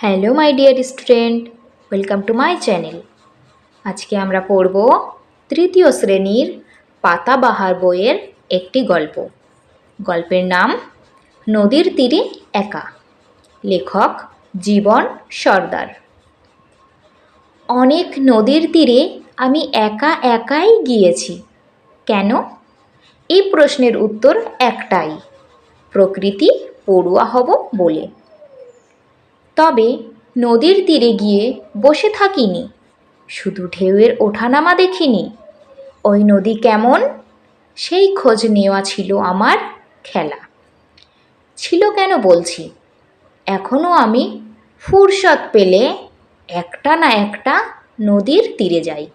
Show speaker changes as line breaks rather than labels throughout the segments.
Hello my dear student welcome to my channel আজকে আমরা পড়ব তৃতীয় শ্রেণির পাতাবাহার বইয়ের একটি গল্প। গল্পের নাম নদীর তীরে একা। লেখক জীবন সর্দার। অনেক নদীর তীরে আমি একা একাই গিয়েছি। কেন? এই প্রশ্নের উত্তর একটাই। প্রকৃতি পড়ুয়া হব বলে। তবে নদীর তীরে গিয়ে বসে থাকিনি, শুধু ঢেউয়ের ওঠানামা দেখিনি। ওই নদী কেমন? সেই খোঁজ নেওয়া ছিল আমার খেলা। ছিল কেন বলছি? এখনও আমি ফুরসত পেলে একটা না একটা নদীর তীরে যাই।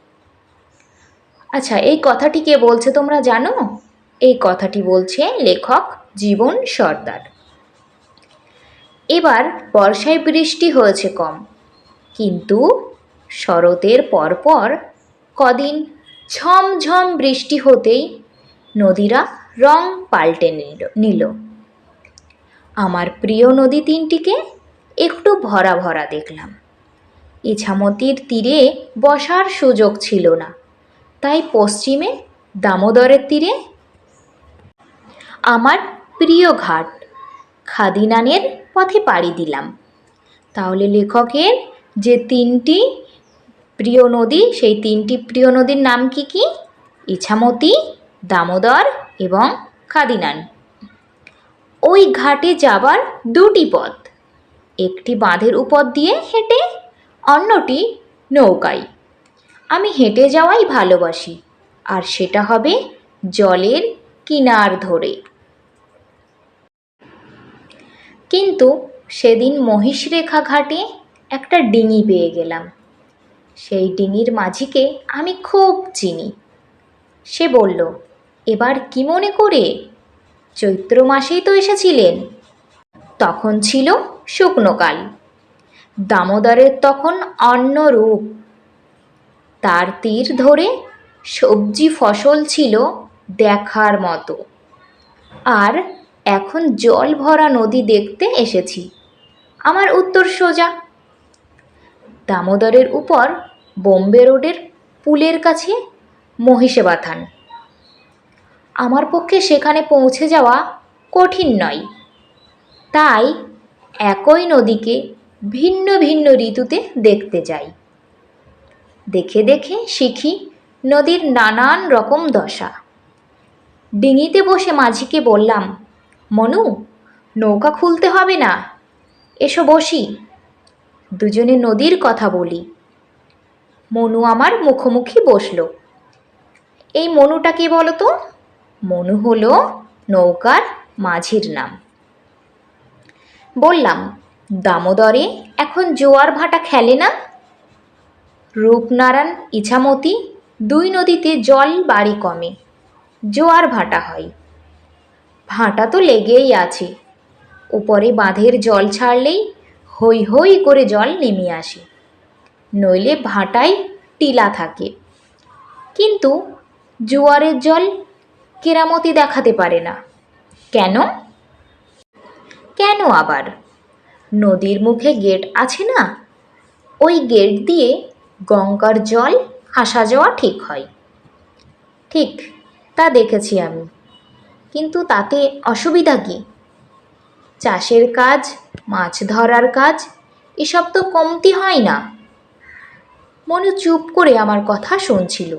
আচ্ছা এই কথাটি কে বলছে তোমরা জানো? এই কথাটি বলছে লেখক জীবন সর্দার। এবার বর্ষায় বৃষ্টি হয়েছে কম। কিন্তু শরতের পরপর কদিন ঝমঝম বৃষ্টি হতেই নদীরা রং পাল্টে নিল নিল। আমার প্রিয় নদী তিনটিকে একটু ভরা ভরা দেখলাম। ইছামতির তীরে বসার সুযোগ ছিল না। তাই পশ্চিমে দামোদরের তীরে আমার প্রিয় ঘাট, খাদিনানের পথে পাড়ি দিলাম। তাহলে লেখকের যে তিনটি প্রিয় নদী, সেই তিনটি প্রিয় নদীর নাম কি কি? ইছামতি, দামোদর এবং খাদিনান। ওই ঘাটে যাবার দুটি পথ। একটি বাঁধের উপর দিয়ে হেঁটে অন্যটি নৌকায়। আমি হেঁটে যাওয়াই ভালোবাসি, আর সেটা হবে জলের কিনার ধরে। কিন্তু সেদিন মহিষরেখা ঘাটে একটা ডিঙি পেয়ে গেলাম। সেই ডিঙির মাঝিকে আমি খুব চিনি। সে বলল, এবার কি মনে করে? চৈত্র মাসেই তো এসেছিলেন। তখন ছিল শুকনোকাল। দামোদরের তখন অন্য রূপ। তার তীর ধরে সবজি ফসল ছিল দেখার মতো। আর এখন জল ভরা নদী দেখতে এসেছি। আমার উত্তর সোজা। দামোদরের উপর বোম্বে রোডের পুলের কাছে মহিষে বাথান আমার পক্ষে সেখানে পৌঁছে যাওয়া কঠিন নয়। তাই একই নদীকে ভিন্ন ভিন্ন ঋতুতে দেখতে যাই। দেখে দেখে শিখি নদীর নানান রকম দশা। ডিঙিতে বসে মাঝিকে বললাম মনু, নৌকা খুলতে হবে না। এসো বসি। দুজনে নদীর কথা বলি। মনু আমার মুখোমুখি বসল। এই মনুটা কে বলো তো মনু হলো নৌকার মাঝির নাম। বললাম, দামোদরে এখন জোয়ার ভাটা খেলে না? রূপনারায়ণ ইছামতি, দুই নদীতে জল বাড়ি কমে, জোয়ার ভাটা হয়। ভাটা তো লেগেই আছে। উপরে বাঁধের জল ছাড়লেই হই হই করে জল নেমে আসে। নইলে ভাটায় টিলা থাকে। কিন্তু জোয়ারের জল কেরামতি দেখাতে পারে না। কেন? কেন আবার? নদীর মুখে গেট আছে না? ওই গেট দিয়ে গঙ্গার জল আসা যাওয়া ঠিক হয়। ঠিক, তা দেখেছি আমি। কিন্তু তাতে অসুবিধা কী? চাষের কাজ, মাছ ধরার কাজ, এসব তো কমতি হয় না। মনু চুপ করে আমার কথা শুনছিল।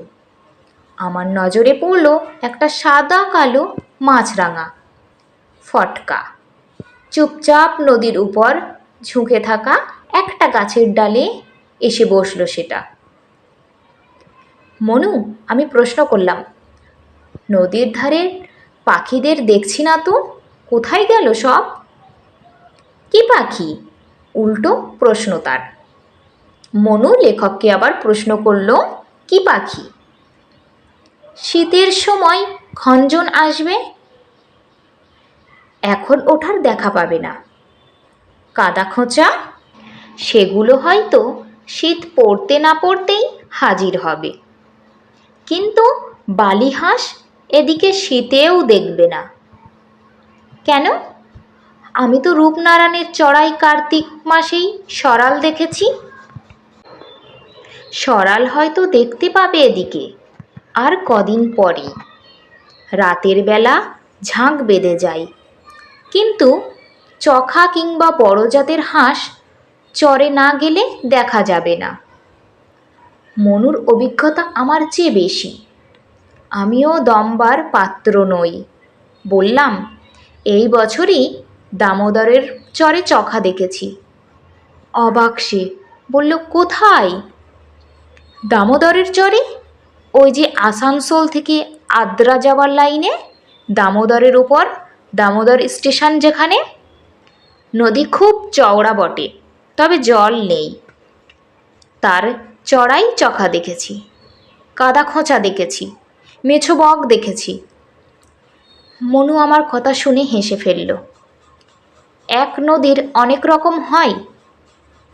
আমার নজরে পড়ল একটা সাদা কালো মাছরাঙা। ফটকা। চুপচাপ নদীর উপর ঝুঁকে থাকা একটা গাছের ডালে এসে বসল সেটা। মনু, আমি প্রশ্ন করলাম, নদীর ধারে পাখিদের দেখছি না তো। কোথায় গেল সব? কি পাখি? উল্টো প্রশ্ন তার। মনু লেখককে আবার প্রশ্ন করল, কি পাখি? শীতের সময় খঞ্জন আসবে? এখন ওঠার দেখা পাবে না। কাদা খোঁচা? সেগুলো হয়তো শীত পড়তে না পড়তেই হাজির হবে। কিন্তু বালিহাঁস এদিকে শীতেও দেখবে না। কেন? আমি তো রূপনারায়ণের চড়াই কার্তিক মাসেই সরাল দেখেছি। সরাল হয়তো দেখতে পাবে এদিকে, আর কদিন পরেই। রাতের বেলা ঝাঁক বেঁধে যায় কিন্তু চখা কিংবা বড় জাতের হাঁস চরে না গেলে দেখা যাবে না। মনুর অভিজ্ঞতা আমার চেয়ে বেশি। আমিও দমবার পাত্র নই। বললাম, এই বছরই দামোদরের চরে চখা দেখেছি। অবাক সে, বলল, কোথায়? দামোদরের চরে? ওই যে আসানসোল থেকে আদ্রা যাওয়ার লাইনে, দামোদরের উপর, দামোদর স্টেশন যেখানে। নদী খুব চওড়া বটে, তবে জল নেই। তার চড়াই চখা দেখেছি কাদা খোঁচা দেখেছি। মেছো বক দেখেছি। মনু আমার কথা শুনে হেসে ফেলল, এক নদীর অনেক রকম হয়,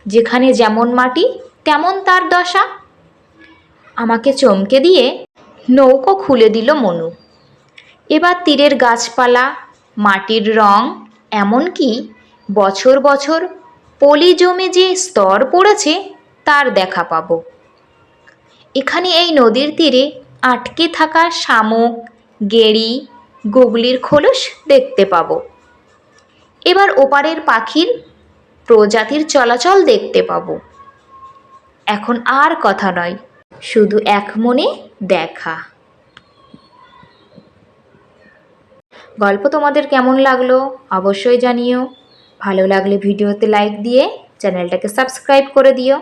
যেখানে যেমন মাটি, তেমন তার দশা। আমাকে চমকে দিয়ে নৌকো খুলে দিল মনু। এবার তীরের গাছপালা, মাটির রং, এমনকি বছর বছর পলি জমে যে স্তর পড়েছে, তার দেখা পাবো। এখানে এই নদীর তীরে আটকে থাকা শামুক, গেড়ি, গুগলির খোলস দেখতে পাবো। এবার ওপারের পাখির প্রজাতির চলাচল দেখতে পাবো। এখন আর কথা নয়, শুধু এক মনে দেখা। গল্প তোমাদের কেমন লাগল অবশ্যই জানিও। ভালো লাগলে ভিডিওতে লাইক দিয়ে চ্যানেলটাকে সাবস্ক্রাইব করে দিও।